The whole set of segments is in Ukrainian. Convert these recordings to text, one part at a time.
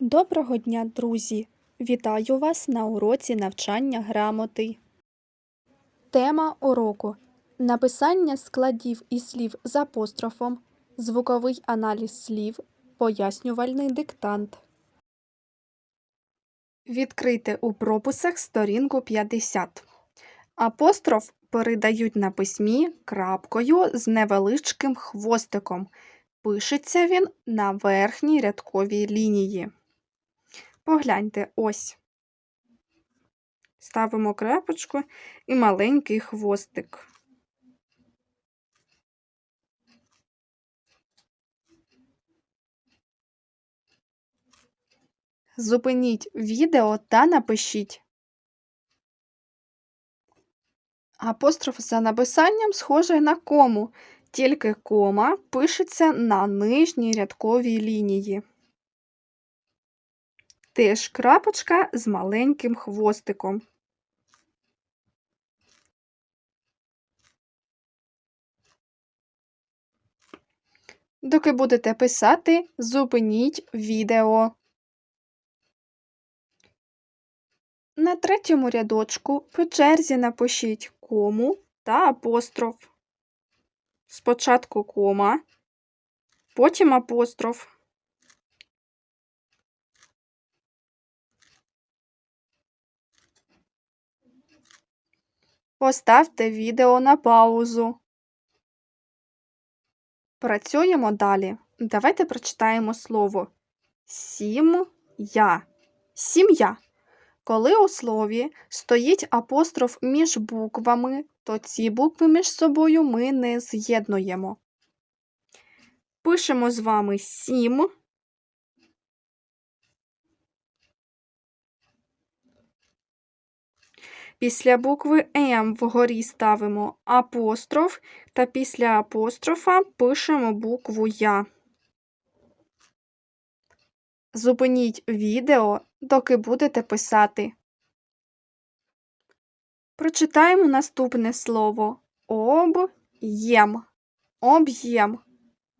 Доброго дня, друзі! Вітаю вас на уроці навчання грамоти. Тема уроку написання складів і слів з апострофом, звуковий аналіз слів, пояснювальний диктант. Відкрийте у прописах сторінку 50. Апостроф передають на письмі крапкою з невеличким хвостиком. Пишеться він на верхній рядковій лінії. Погляньте ось. Ставимо крапочку і маленький хвостик. Зупиніть відео та напишіть. Апостроф за написанням схожий на кому, тільки кома пишеться на нижній рядковій лінії. Теж крапочка з маленьким хвостиком. Доки будете писати, зупиніть відео. На третьому рядочку по черзі напишіть кому та апостроф. Спочатку кома, потім апостроф. Поставте відео на паузу. Працюємо далі. Давайте прочитаємо слово сім'я. Сім'я. Коли у слові стоїть апостроф між буквами, то ці букви між собою ми не з'єднуємо. Пишемо з вами сім. Після букви М вгорі ставимо апостроф та після апострофа пишемо букву Я. Зупиніть відео, доки будете писати. Прочитаємо наступне слово об'єм. Об'єм.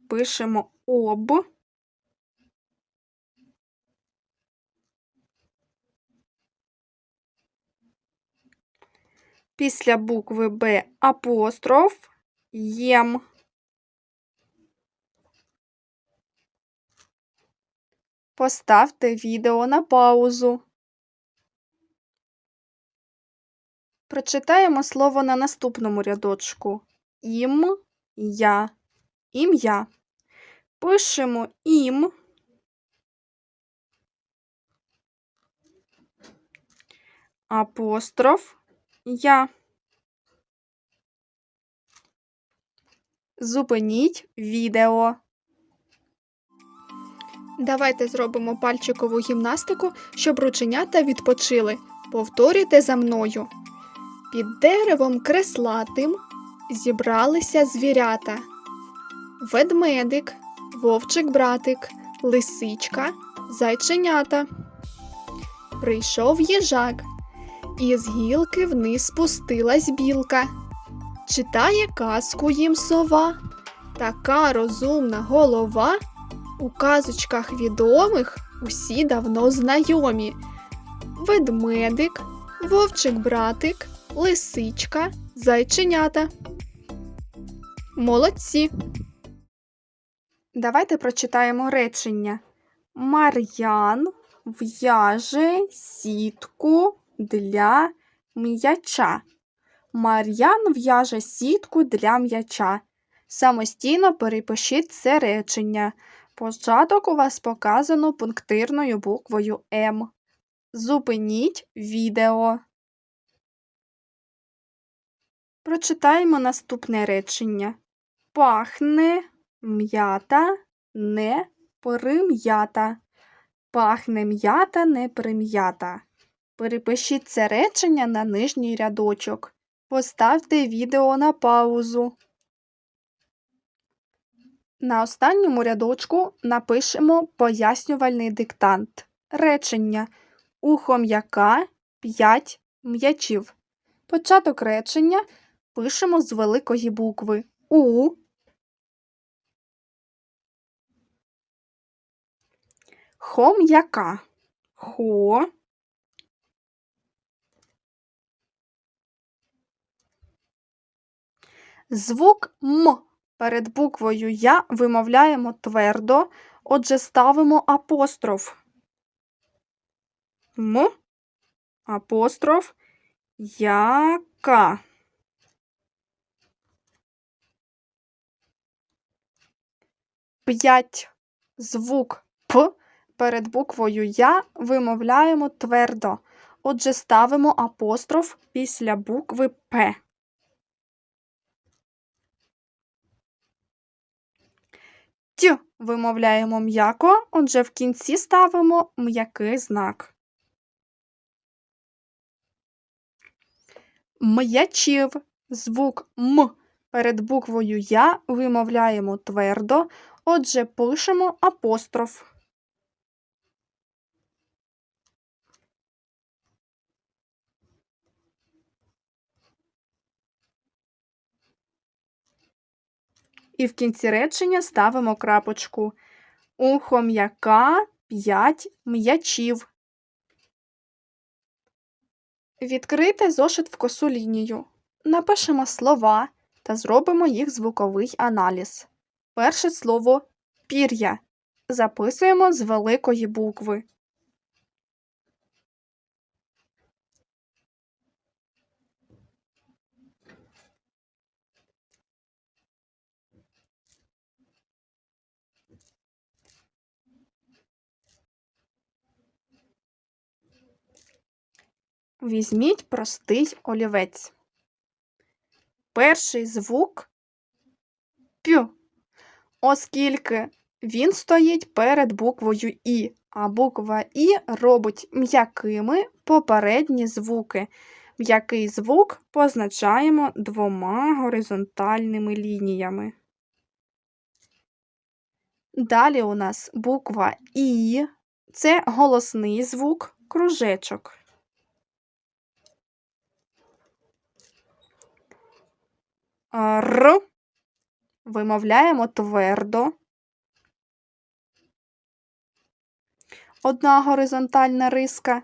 Пишемо об. Після букви Б апостроф єм. Поставте відео на паузу. Прочитаємо слово на наступному рядочку. Ім, я, ім'я. Пишемо ім. Апостроф я. Зупиніть відео. Давайте зробимо пальчикову гімнастику, щоб рученята відпочили. Повторюйте за мною. Під деревом креслатим зібралися звірята. Ведмедик, вовчик-братик, лисичка, зайченята. Прийшов їжак, і з гілки вниз спустилась білка. Читає казку їм сова, така розумна голова. У казочках відомих усі давно знайомі. Ведмедик, вовчик-братик, лисичка, зайченята. Молодці. Давайте прочитаємо речення. Мар'ян в'яже сітку для м'яча. Мар'ян в'яже сітку для м'яча. Самостійно перепишіть це речення. Початок у вас показано пунктирною буквою М. Зупиніть відео. Прочитаємо наступне речення. Пахне м'ята не прим'ята. Пахне м'ята не прим'ята. Перепишіть це речення на нижній рядочок. Поставте відео на паузу. На останньому рядочку напишемо пояснювальний диктант. Речення У хом'яка 5 м'ячів. Початок речення пишемо з великої букви У. Хом'яка. Хо. Звук М перед буквою Я вимовляємо твердо, отже ставимо апостроф. М. Апостроф. Яка. П'ять. Звук П перед буквою Я вимовляємо твердо. Отже, ставимо апостроф після букви П. Т вимовляємо м'яко, отже, в кінці ставимо м'який знак. М'ячів. Звук М перед буквою Я вимовляємо твердо, отже, пишемо апостроф. І в кінці речення ставимо крапочку. У хом'яка 5 м'ячів. Відкрийте зошит в косу лінію. Напишемо слова та зробимо їх звуковий аналіз. Перше слово пір'я. Записуємо з великої букви. Візьміть простий олівець. Перший звук П, оскільки він стоїть перед буквою І, а буква І робить м'якими попередні звуки. М'який звук позначаємо двома горизонтальними лініями. Далі у нас буква І, це голосний звук, кружечок. Р вимовляємо твердо. Одна горизонтальна риска.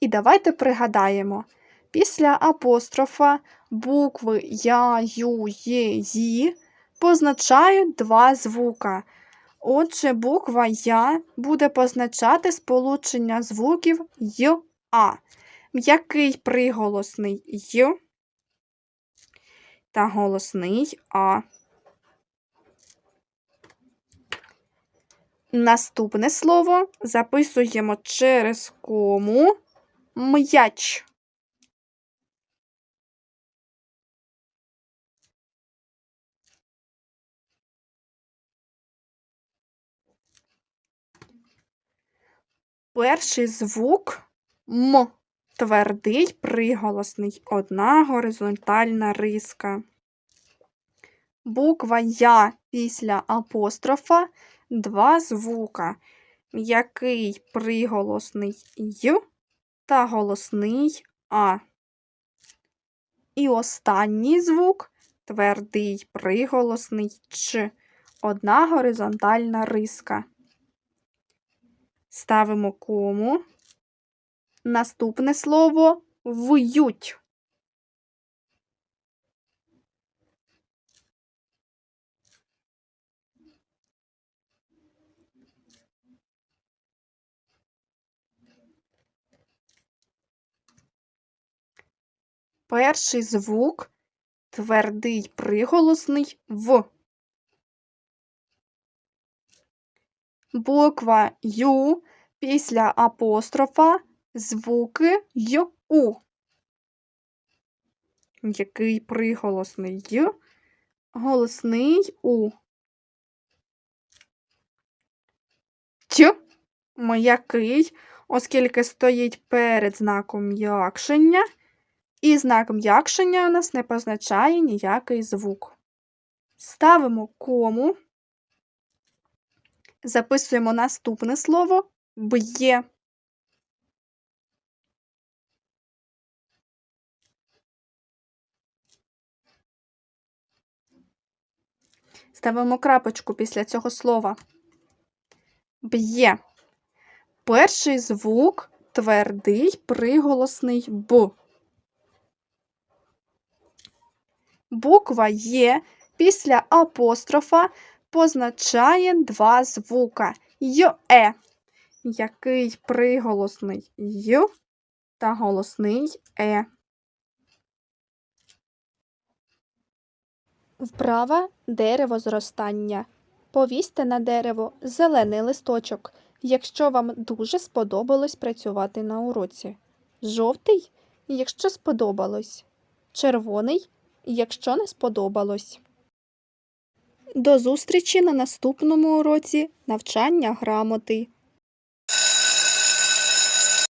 І давайте пригадаємо, після апострофа букви Я, Ю, Є, Ї позначають два звука. Отже, буква Я буде позначати сполучення звуків Й, А. М'який приголосний Й та голосний А. Наступне слово записуємо через кому м'яч. Перший звук М. Твердий приголосний. Одна горизонтальна риска. Буква Я після апострофа два звука. М'який приголосний Й та голосний А. І останній звук твердий приголосний Ч. Одна горизонтальна риска. Ставимо кому. Наступне слово в'ють. Перший звук твердий приголосний в. Буква Ю після апострофа звуки й у. Який приголосний й, голосний у. Т м'який, оскільки стоїть перед знаком м'якшення, і знак м'якшення у нас не позначає ніякий звук. Ставимо кому, записуємо наступне слово б'є. Ставимо крапочку після цього слова. Б'є. Перший звук твердий приголосний Б. Буква Є після апострофа позначає два звука й е, який приголосний й та голосний е. Вправа дерево зростання. Повісьте на дерево зелений листочок, якщо вам дуже сподобалось працювати на уроці. Жовтий, якщо сподобалось. Червоний, якщо не сподобалось. До зустрічі на наступному уроці навчання грамоти.